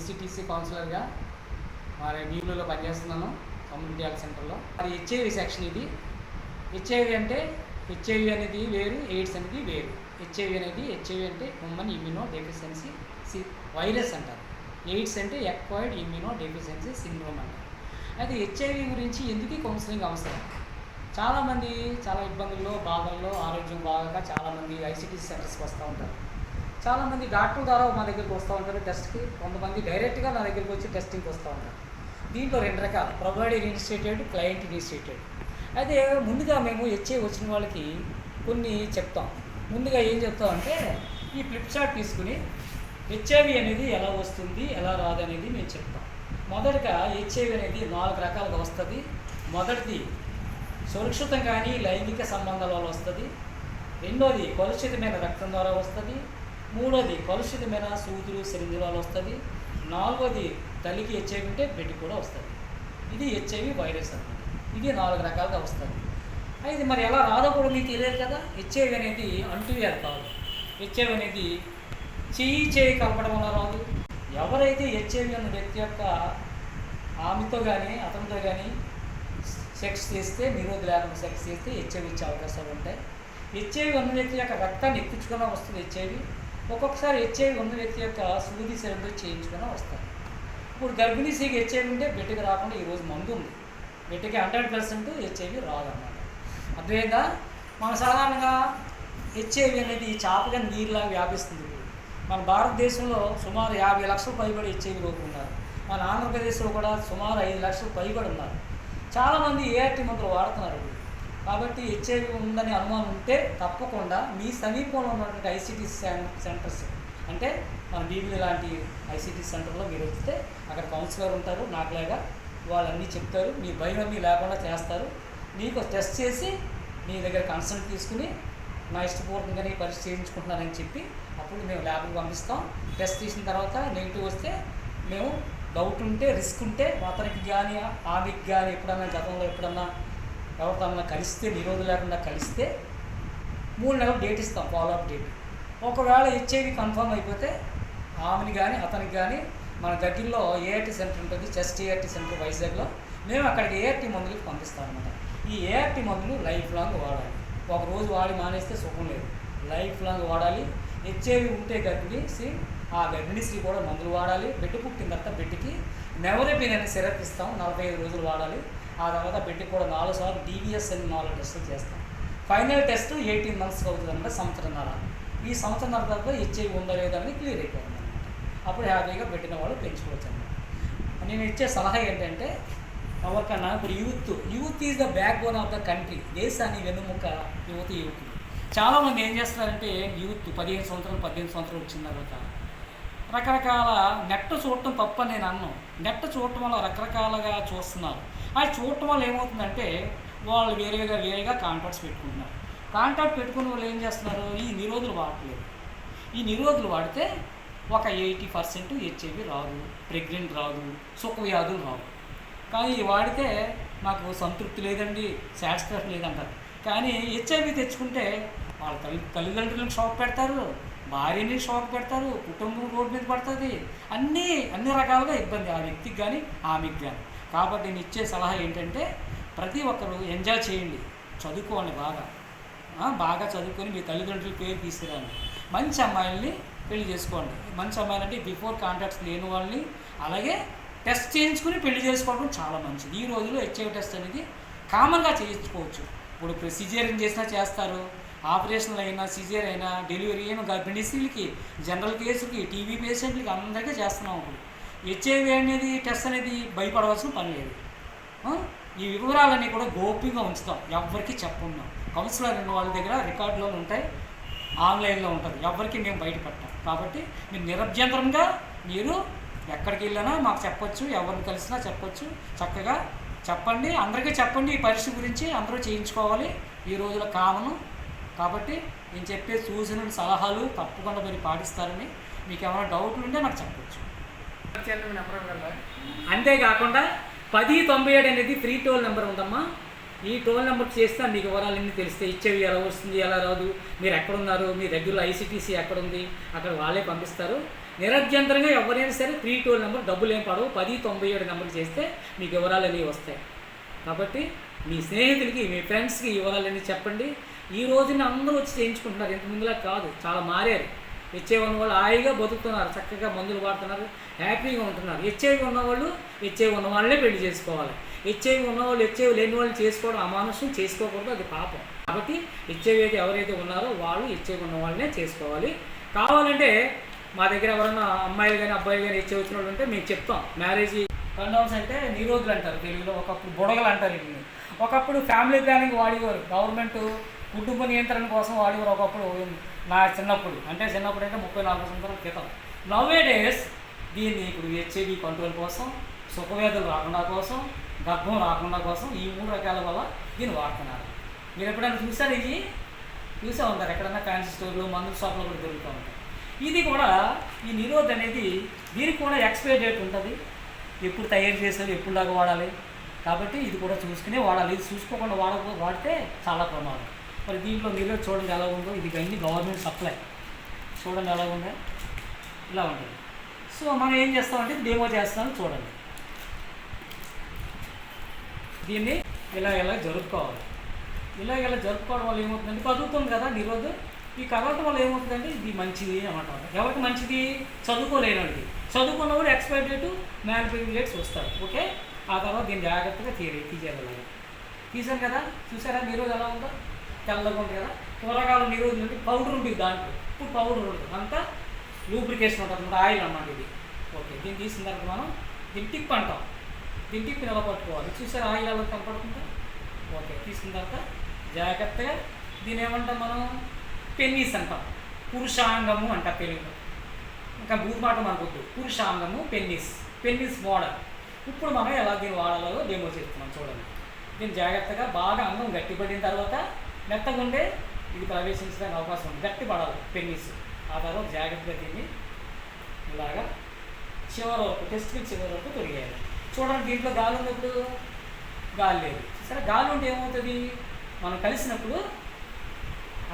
ఏసీటీసీ కౌన్సిలర్గా మరి నీళ్ళలో పనిచేస్తున్నాను కమ్యూనిటీ హెల్త్ సెంటర్లో. మరి హెచ్ఐవి సెక్షన్ ఇది. హెచ్ఐవి అంటే హెచ్ఐవి అనేది వేరు ఎయిడ్స్ అనేది వేరు. హెచ్ఐవి అనేది హెచ్ఐవి అంటే హ్యూమన్ ఇమ్యూనో డెఫిషియన్సీ సి వైరస్ అంటారు. ఎయిడ్స్ అంటే ఎక్వైర్డ్ ఇమ్యూనో డెఫిషియన్సీ సిండ్రోమ్ అంటారు. అయితే హెచ్ఐవి గురించి ఎందుకు కౌన్సిలింగ్ అవసరం? చాలామంది చాలా ఇబ్బందుల్లో బాధల్లో ఆరోగ్యం బాగా చాలామంది ఐసీటీ సెంటర్స్కి వస్తూ ఉంటారు. చాలామంది డాక్టర్ ద్వారా మా దగ్గరికి వస్తూ ఉంటారు టెస్ట్కి. కొంతమంది డైరెక్ట్గా నా దగ్గరికి వచ్చి టెస్టింగ్కి వస్తూ ఉంటారు. దీంట్లో రెండు రకాలు. Provider initiated client initiated. అయితే ముందుగా మేము హెచ్ఐ వచ్చిన వాళ్ళకి కొన్ని చెప్తాం. ముందుగా ఏం చెప్తామంటే ఈ ఫ్లిప్ చార్ట్ తీసుకుని హెచ్ఐవి అనేది ఎలా వస్తుంది ఎలా రాదు అనేది మేము చెప్తాం. మొదటగా హెచ్ఐవి అనేది నాలుగు రకాలుగా వస్తుంది. మొదటిది సురక్షితం కానీ లైంగిక సంబంధాల వల్ల వస్తుంది. రెండోది కలుషితమైన రక్తం ద్వారా వస్తుంది. మూడోది కలుషితమైన సూదులు సిరింజుల వస్తుంది నాలుగోది తల్లికి హెచ్ఐవి ఉంటే బిడ్డ కూడా వస్తుంది ఇది హెచ్ఐవి వైరస్ అనమాట ఇది నాలుగు రకాలుగా వస్తుంది అయితే మరి ఎలా రాదో కూడా మీకు తెలియదు కదా? హెచ్ఐవి అనేది అంటువ్యాధి కాదు. హెచ్ఐవి అనేది చెయ్యి చేయి కలపడం వల్ల రాదు. ఎవరైతే హెచ్ఐవి అన్న వ్యక్తి యొక్క ఆమెతో కానీ అతనితో కానీ సెక్స్ చేస్తే నిరోధ లేకుండా సెక్స్ చేస్తే హెచ్ఐవి ఇచ్చే అవకాశాలు ఉంటాయి. హెచ్ఐవి ఉన్న వ్యక్తి యొక్క రక్తాన్ని ఎక్కించుకున్నా వస్తుంది హెచ్ఐవి. ఒక్కొక్కసారి హెచ్ఐవి ఉన్న వ్యక్తి యొక్క సూది సెలవులు చేయించుకొని వస్తారు ఇప్పుడు గర్భిణీ స్త్రీకి హెచ్ఐవి ఉంటే బిడ్డకి రాకుండా ఈరోజు మందు ఉంది. బిడ్డకి హండ్రెడ్ పర్సెంట్ హెచ్ఐవి రాదన్నమాట. అర్థమైందా మన సాధారణంగా హెచ్ఐవి అనేది చాపగా నీరులాగా వ్యాపిస్తుంది మన భారతదేశంలో సుమారు యాభై లక్షలు పైబడి హెచ్ఐవి రోగులు ఉన్నారు. మన ఆంధ్రప్రదేశ్లో కూడా సుమారు ఐదు లక్షలు పైబడి ఉన్నారు. చాలామంది ఏఆర్టీ మందులు వాడుతున్నారు ఇప్పుడు. కాబట్టి హెచ్ఐవి ఉందని అనుమానం ఉంటే తప్పకుండా మీ సమీపంలో ఉన్నటువంటి ఐసీటీ సెంటర్స్ అంటే మన బీబీ లాంటి ఐసీటీ సెంటర్లో మీరు వస్తే అక్కడ కౌన్సిలర్ ఉంటారు నాకులాగా వాళ్ళన్నీ చెప్తారు మీ భయం అన్నీ లేకుండా చేస్తారు. మీకు టెస్ట్ చేసి మీ దగ్గర కన్సల్ట్ తీసుకుని నా ఇష్టపూర్వకంగానే పరీక్ష చేయించుకుంటున్నానని చెప్పి అప్పుడు మేము ల్యాబ్కి పంపిస్తాం. టెస్ట్ తీసిన తర్వాత నెగిటివ్ వస్తే మేము డౌట్ ఉంటే రిస్క్ ఉంటే అతనికి కానీ ఆమెకి కానీ ఎప్పుడన్నా గతంలో ఎప్పుడన్నా ఎవరితో కలిస్తే నిరోధం లేకుండా కలిస్తే మూడు నెలలు డేట్ ఇస్తాం ఫాలో అప్ డేట్ ఒకవేళ హెచ్ఐవి కన్ఫర్మ్ అయిపోతే ఆమెని కానీ అతనికి కానీ మన దగ్గరలో ఏఆర్టీ సెంటర్ ఉంటుంది చెస్ట్ ఏఆర్టీ సెంటర్ వైజాగ్లో. మేము అక్కడికి ఏఆర్టీ మందులు పంపిస్తాం అనమాట ఈ ఏఆర్టీ మందులు లైఫ్ లాంగ్ వాడాలి. ఒక రోజు వాడి మానేస్తే సుఖం లేదు. లైఫ్ లాంగ్ వాడాలి. హెచ్ఐవి ఉంటే గర్భిణీ ఆ గర్భిణీ కూడా మందులు వాడాలి. బిడ్డ పుట్టిన తర్వాత బిడ్డకి నెవరెపిన్ అనే సిరప్ ఇస్తాం. నలభై ఐదు రోజులు వాడాలి. ఆ తర్వాత పెట్టి కూడా నాలుగు సార్లు డీవీఎస్ అని నాలుగు టెస్టులు చేస్తాం. ఫైనల్ టెస్ట్ ఎయిటీన్ మంత్స్కి అవుతుంది అనమాట సంవత్సరంన్నర ఈ సంవత్సరంన్నర తర్వాత హెచ్ఐవి ఉందా లేదా అనేది క్లియర్ అయిపోతుంది అనమాట అప్పుడు హ్యాపీగా పెట్టిన వాళ్ళు పెంచుకోవచ్చు అనమాట నేను ఇచ్చే సలహా ఏంటంటే ఎవరికన్నా ఇప్పుడు youth youth is the backbone of the country దేశాన్ని వెన్నుముక యువత యువకులు చాలామంది ఏం చేస్తున్నారంటే యూత్ పదిహేను సంవత్సరాలు పద్దెనిమిది సంవత్సరాలు వచ్చిన తర్వాత రకరకాల నెట్ చూడటం తప్ప నేను అన్నాను నెట్ చూడటం వల్ల రకరకాలుగా చూస్తున్నారు. అది చూడటం వల్ల ఏమవుతుందంటే వాళ్ళు వేరేగా వేరేగా కాంటాక్ట్స్ పెట్టుకుంటున్నారు. కాంటాక్ట్ పెట్టుకున్న వాళ్ళు ఏం చేస్తున్నారు? ఈ నిరోధులు వాడట్లేదు. ఈ నిరోధులు వాడితే ఒక ఎయిటీ పర్సెంట్ హెచ్ఐవి రాదు ప్రెగ్నెంట్ రాదు సుఖవ్యాధులు రావు. కానీ ఇది వాడితే నాకు సంతృప్తి లేదండి సాటిస్ఫాక్షన్ లేదంటారు. కానీ హెచ్ఐవి తెచ్చుకుంటే వాళ్ళ తల్లి తల్లిదండ్రులకు షాక్ పెడతారు భార్యని షాక్ పెడతారు కుటుంబం రోడ్డు మీద పడుతుంది. అన్నీ అన్ని రకాలుగా ఇబ్బంది. ఆ వ్యక్తికి కానీ ఆమెకి కానీ కాబట్టి నేను ఇచ్చే సలహా ఏంటంటే ప్రతి ఒక్కరు ఎంజాయ్ చేయండి. చదువుకోండి బాగా. బాగా చదువుకొని మీ తల్లిదండ్రుల పేరు తీసుకురండి. మంచి అమ్మాయిల్ని పెళ్ళి చేసుకోండి. మంచి అమ్మాయిలు అంటే బిఫోర్ కాంటాక్ట్స్ లేని వాళ్ళని అలాగే టెస్ట్ చేయించుకుని పెళ్ళి చేసుకోవడం చాలా మంచిది. ఈ రోజుల్లో హెచ్ఐవి టెస్ట్ అనేది కామన్గా చేయించుకోవచ్చు. ఇప్పుడు సిజేరియన్ చేసినా చేస్తారు. ఆపరేషన్లు అయినా సిజేర్ అయినా డెలివరీ అయినా గర్భిణీ స్త్రీలకి జనరల్ కేసులకి టీవీ పేషెంట్లకి అందరికీ చేస్తున్నాం ఇప్పుడు. హెచ్ఐవి అనేది టెస్ట్ అనేది భయపడవలసిన పని లేదు. ఈ వివరాలన్నీ కూడా గోప్యంగా ఉంచుతాం. ఎవరికి చెప్పున్నాం కౌన్సిలర్ ఉన్న వాళ్ళ దగ్గర రికార్డులో ఉంటాయి. ఆన్లైన్లో ఉంటుంది. ఎవరికి మేము బయటపెట్టాం. కాబట్టి మీరు నిరభ్యంతరంగా మీరు ఎక్కడికి వెళ్ళినా మాకు చెప్పొచ్చు ఎవరిని కలిసినా చెప్పొచ్చు. చక్కగా చెప్పండి. అందరికీ చెప్పండి. ఈ పరీక్ష గురించి అందరూ చేయించుకోవాలి. ఈ రోజుల కామను. కాబట్టి నేను చెప్పే సూచనలు సలహాలు తప్పకుండా మీరు పాటిస్తారని. మీకు ఏమైనా డౌట్లు ఉంటే నాకు చెప్పొచ్చు. అంతేకాకుండా పది తొంభై ఏడు అనేది ఫ్రీ టోల్ నెంబర్ ఉందమ్మా. ఈ టోల్ నెంబర్ చేస్తే మీకు వివరాలన్నీ తెలిస్తే ఇచ్చేవి ఎలా వస్తుంది ఎలా రాదు మీరు ఎక్కడున్నారు మీ దగ్గరలో ఐసీటీసీ ఎక్కడ ఉంది అక్కడ వాళ్ళే పంపిస్తారు. నిరభ్యంతరంగా ఎవరైనా సరే ఫ్రీ టోల్ నెంబర్ డబ్బులు ఏం పడవు. పది తొంభై ఏడు నెంబర్ చేస్తే మీకు వివరాలు అనేవి వస్తాయి. కాబట్టి మీ స్నేహితులకి మీ ఫ్రెండ్స్కి ఈ వివరాలన్నీ చెప్పండి. ఈ రోజున అందరూ వచ్చి చేయించుకుంటున్నారు. ఇంత ముందులా కాదు. చాలా మారారు. హెచ్ఐవి ఉన్న వాళ్ళు హాయిగా బతుకుతున్నారు చక్కగా మందులు వాడుతున్నారు హ్యాపీగా ఉంటున్నారు. హెచ్ఐవి ఉన్నవాళ్ళు హెచ్ఐవి ఉన్న వాళ్ళనే పెళ్ళి చేసుకోవాలి. హెచ్ఐవి ఉన్నవాళ్ళు హెచ్ఐవి లేని వాళ్ళు చేసుకోవడం అమానుష్యం చేసుకోకూడదు అది పాపం. కాబట్టి హెచ్ఐవి అయితే ఎవరైతే ఉన్నారో వాళ్ళు హెచ్ఐవి ఉన్న వాళ్ళనే చేసుకోవాలి. కావాలంటే మా దగ్గర ఎవరైనా అమ్మాయిలు కానీ అబ్బాయిలు కానీ హెచ్ఐవి వచ్చిన వాళ్ళు ఉంటే మేము చెప్తాం. మ్యారేజ్ కండోమ్స్ అంటే నిరోధులు అంటారు తెలుగులో ఒకప్పుడు బుడగలు అంటారు వీటిని. ఒకప్పుడు ఫ్యామిలీ ప్లానింగ్ వాడేవారు. గవర్నమెంట్ కుటుంబ నియంత్రణ కోసం వాడేవారు ఒకప్పుడు నా చిన్నప్పుడు అంటే చిన్నప్పుడు అంటే ముప్పై నాలుగు సంవత్సరాల క్రితం. నవ్వే డేస్ దీన్ని ఇప్పుడు హెచ్ఐవి కంట్రోల్ కోసం సుఖవేదలు రాకుండా కోసం గర్భం రాకుండా కోసం ఈ మూడు రకాల వల్ల దీన్ని వాడుతున్నారు. మీరు ఎప్పుడైనా చూసారు ఇది? చూసే ఉంటారు. ఎక్కడన్నా ఫ్యాన్సీ స్టోర్లు మందుల షాప్లో కూడా దొరుకుతూ ఉంటాయి. ఇది కూడా ఈ నిరోధ్ అనేది దీనికి కూడా ఎక్స్పైరీ డేట్ ఉంటుంది. ఎప్పుడు తయారు చేసారు ఎప్పుడు దాకా వాడాలి. కాబట్టి ఇది కూడా చూసుకునే వాడాలి. ఇది చూసుకోకుండా వాడ వాడితే చాలా ప్రమాదం. మరి దీంట్లో మీరే చూడండి ఎలా ఉందో. ఇది అన్ని గవర్నమెంట్ సప్లై. చూడండి ఎలా ఉందో. ఇలా ఉంటుంది. సో మనం ఏం చేస్తామంటే డెమో చేస్తామని చూడండి. దీన్ని ఇలా ఇలా జరుపుకోవాలి. ఇలా ఇలా జరుపుకోవడం వల్ల ఏమవుతుందంటే కదులుతుంది కదా నిరోజు ఈ కదలటం వల్ల ఏమవుతుందంటే ఇది మంచిది అనమాట ఎవరికి మంచిది? చదువుకోలేనివాడికి. కూడా ఎక్స్పైర్ డేటు మ్యానుఫ్యాక్చరింగ్ డేట్స్ వస్తారు ఓకే? ఆ తర్వాత దీన్ని జాగ్రత్తగా తీరే తీసేయాలి తీసాను కదా? చూసారా? నిరోధు ఎలా ఉందో? తెల్లగా ఉంది కదా? కూరగాయల నిరోధు నుండి పౌడర్ ఉంటుంది దాంట్లో. ఇప్పుడు పౌడర్ ఉంటుంది. అంతా లూబ్రికేషన్ ఉంటుంది. ఆయిల్ అన్నమాట ఇది. ఓకే దీన్ని తీసిన తర్వాత మనం దీన్ని టిప్ అంటాం. దీన్ని టిప్ ఎలా పట్టుకోవాలి? ఆయిల్ ఎలా కనపడుతుందా? ఓకే తీసుకున్న తర్వాత జాగ్రత్తగా దీని ఏమంటాం మనం? పెన్నీస్ అంటాం. పురుషాంగము అంట తెలుగులో ఇంకా భూమాట మనకొద్దు పురుషాంగము పెన్నీస్. పెన్నీస్ మోడల్ ఇప్పుడు మనం ఎలా దీన్ని వాడాలో డెమో చేస్తున్నాం చూడండి. దీన్ని జాగ్రత్తగా బాగా అంగం గట్టిపడిన తర్వాత మెత్తగా ఉండే ఇది ప్రవేశించడానికి అవకాశం ఉంది. గట్టి పడాలి పెన్నిస్ ఆ తర్వాత జాగ్రత్తగా దీన్ని ఇలాగా చివరి వరకు టెస్ట్ చివరి వరకు తొలగేయాలి చూడండి దీంట్లో గాలి ఉన్నప్పుడు గాలి లేదు. సరే గాలి ఉంటే ఏమవుతుంది? మనం కలిసినప్పుడు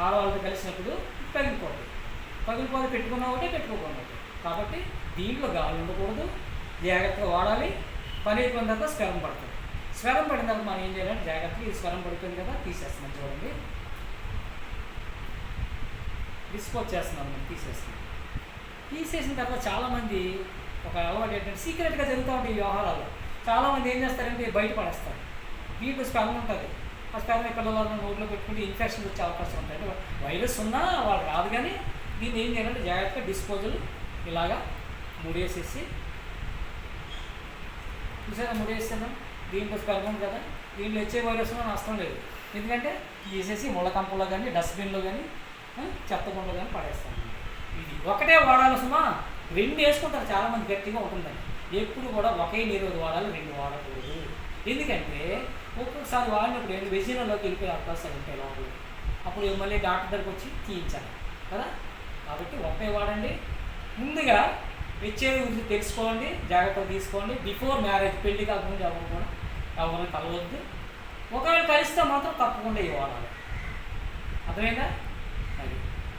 ఆడవాళ్ళతో కలిసినప్పుడు పగిలిపోతుంది పగిలిపోతే పెట్టుకున్నా ఒకటే పెట్టుకోకుండా కాబట్టి దీంట్లో గాలి ఉండకూడదు. జాగ్రత్తగా వాడాలి. పని అయిపోయిన తర్వాత స్వరం పడుతుంది. స్వరం పడినప్పుడు మనం ఏం చేయాలంటే జాగ్రత్తగా ఈ స్వరం పడిపోయింది కదా తీసేస్తున్నాం చూడండి. డిస్పోజ్ చేస్తున్నాం మనం తీసేస్తున్నాం. తీసేసిన తర్వాత చాలామంది ఒక అలవాటు ఏంటంటే సీక్రెట్గా జరుగుతూ ఉంటాయి ఈ వ్యవహారాలు. చాలామంది ఏం చేస్తారంటే బయట పడేస్తారు. దీంట్లో ఉంటుంది. ఆ స్పెల్ని పిల్లల నోట్లో పెట్టుకుంటే ఇన్ఫెక్షన్ వచ్చే అవకాశం ఉంటాయి అంటే వైరస్ ఉన్నా వాళ్ళు రాదు కానీ దీన్ని ఏం చేయాలంటే జాగ్రత్తగా డిస్పోజల్ ఇలాగా ముడేసేసి చూసారా ముడేస్తాను దీంట్లో స్పెల్ కదా దీంట్లో వచ్చే వైరస్ ఉన్నా నష్టం లేదు. ఎందుకంటే తీసేసి ముళ్ళకంపలో కానీ డస్ట్బిన్లో కానీ చెత్తకుండలో కానీ పడేస్తాను ఇది ఒకటే వాడాలి సుమా. రెండు వేసుకుంటారు చాలామంది గట్టిగా ఉంటుందని. ఎప్పుడు కూడా ఒకే నీరు వాడాలి రెండు వాడకూడదు. ఎందుకంటే ఒక్కొక్కసారి వాడినప్పుడు ఏంటి వెజినల్లోకి వెళ్ళిపోయే అవకాశాలు ఉంటాయి లోపల. అప్పుడు మళ్ళీ డాక్టర్ దగ్గరికి వచ్చి తీయించాలి. కదా? కాబట్టి ఒకే వాడండి. ముందుగా హెచ్ఐవి గురించి తెలుసుకోండి జాగ్రత్తగా తీసుకోండి. బిఫోర్ మ్యారేజ్ పెళ్ళి కాకుండా ఎవరు కూడా ఎవరు కలవద్దు. ఒకవేళ కలిస్తే మాత్రం తప్పకుండా ఇవ్వాలి వాడాలి అర్థమైందా? అది.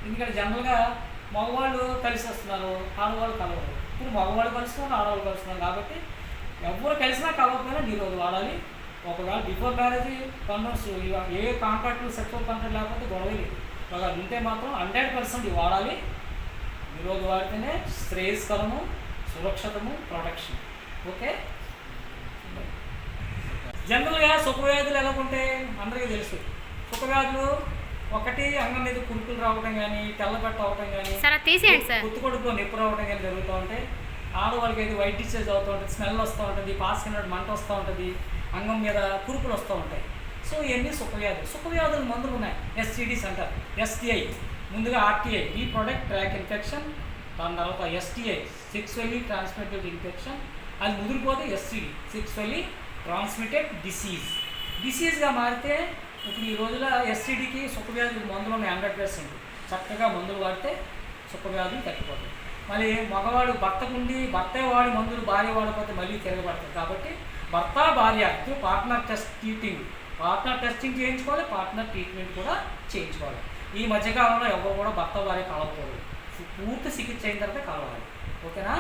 ఎందుకంటే జనరల్గా మగవాళ్ళు కలిసి వస్తున్నారు ఆడవాళ్ళు కలవరు. ఇప్పుడు మగవాళ్ళు కలుస్తున్నారు ఆడవాళ్ళు కలుస్తున్నారు కాబట్టి ఎవరు కలిసినా కలవకపోయినా రోజు వాడాలి. ఒకవేళ బిఫోర్ మ్యారేజ్ కన్వర్స్ ఏ కాంట్రాక్ట్లు సెక్షువల్ కాంట్రాక్ట్ లేకపోతే గొడవ లేదు. ఒకవేళ ఉంటే మాత్రం హండ్రెడ్ పర్సెంట్ వాడాలి. నిరోధ వాడితేనే శ్రేయస్కరము సురక్షితము ప్రొటెక్షన్. ఓకే? జనరల్గా సుఖవ్యాధులు ఎలా ఉంటాయి అందరికీ తెలుసు. సుఖవ్యాధులు ఒకటి అంగం మీద కురుకులు రావడం కానీ తెల్లబట్ట అవడం కానీ కుత్తు కొడుకులో నొప్పి రావడం కానీ జరుగుతూ ఉంటాయి. ఆడవాళ్ళకి అయితే వైట్ డిశ్చార్జ్ అవుతూ ఉంటుంది స్మెల్ వస్తూ ఉంటుంది పాస్ కింద మంట వస్తూ ఉంటుంది అంగం మీద కురుకులు వస్తూ ఉంటాయి. సో ఇవన్నీ సుఖవ్యాధులు. సుఖవ్యాధులు మందులు ఉన్నాయి. ఎస్టీడీస్ అంటారు ఎస్టీఐ ముందుగా ఆర్టీఐ. ఈ ప్రొడక్ట్ ట్రాక్ ఇన్ఫెక్షన్ దాని తర్వాత ఎస్టీఐ సెక్సువల్లీ ట్రాన్స్మిటెడ్ ఇన్ఫెక్షన్ అది ముదిరిపోతే ఎస్టీడీ సెక్సువల్లీ ట్రాన్స్మిటెడ్ డిసీజ్ డిసీజ్గా మారితే ఇప్పుడు ఈ రోజుల ఎస్టీడీకి సుఖవ్యాధులు మందులు ఉన్నాయి హండ్రెడ్ పర్సెంట్ చక్కగా మందులు వాడితే సుఖవ్యాధులు తగ్గిపోతాయి. మళ్ళీ మగవాడు భర్తకుండి భర్త వాడి మందులు భార్య వాడిపోతే మళ్ళీ తిరగబడతారు కాబట్టి భర్త భార్య partner test treating partner testing చేయించుకోవాలి పార్ట్నర్ ట్రీట్మెంట్ కూడా చేయించుకోవాలి. ఈ మధ్యకాలంలో ఎవరు కూడా భర్త భార్య కలవకూడదు. పూర్తి చికిత్స అయిన తర్వాత కలవాలి. ఓకేనా?